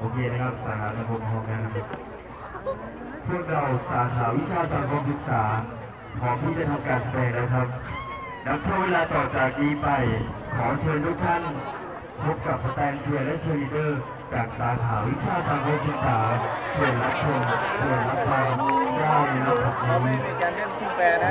โอเคนะครับสาขาระบบพร้อมกันนะครับพวกเราสาขาวิชาสังคมศึกษาพร้อมที่จะทำการแสดงแล้วครับนับช่วงเวลาต่อจากนี้ไป ขอเชิญทุกท่าน พบกับสแตนเชียร์และเชียร์ลีดเดอร์ จากสาขาวิชาสังคมศึกษาเชิญรับชมเชิญรับฟังได้นะครับเราไม่มีการเล่นคู่แปรนะ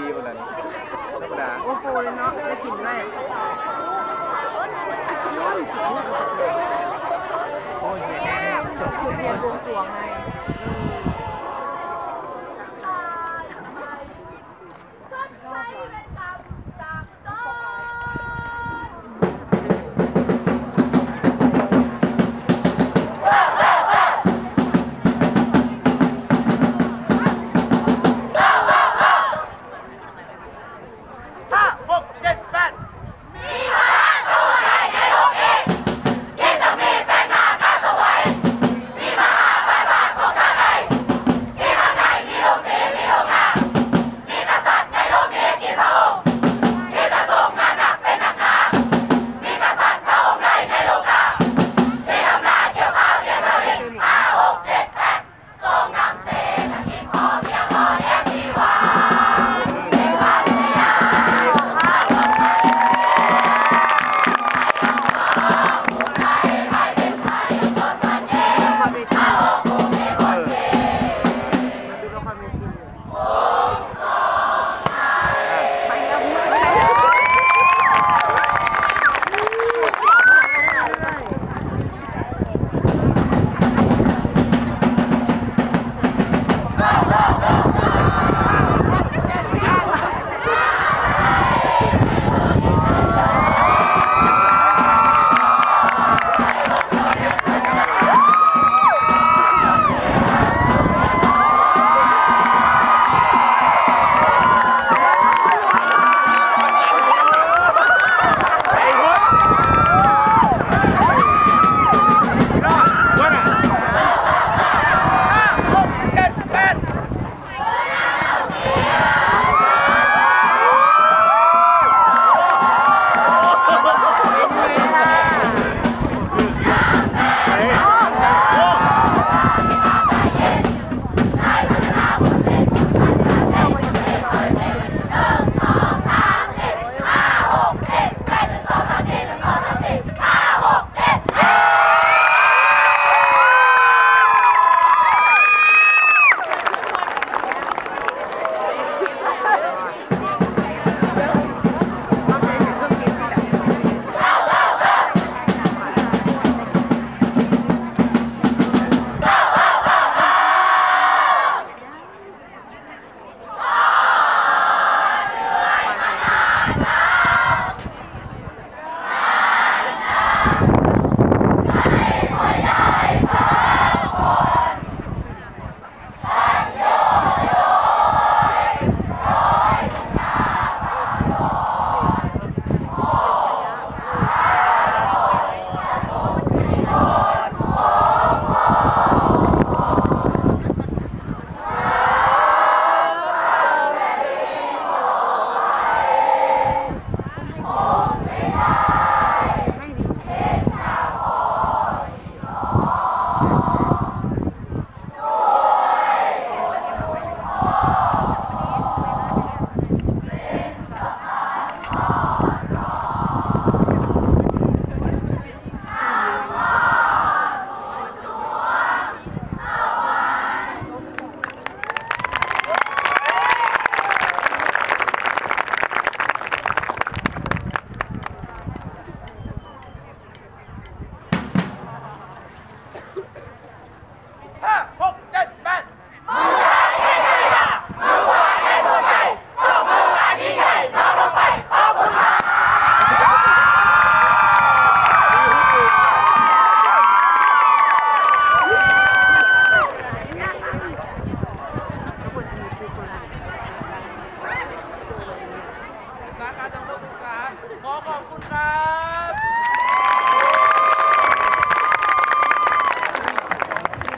ดีหมดเลยธรรมดาโอ้โหเลยเนาะได้กินไหมโอ้ยจุดเทียนดวงสรวงไง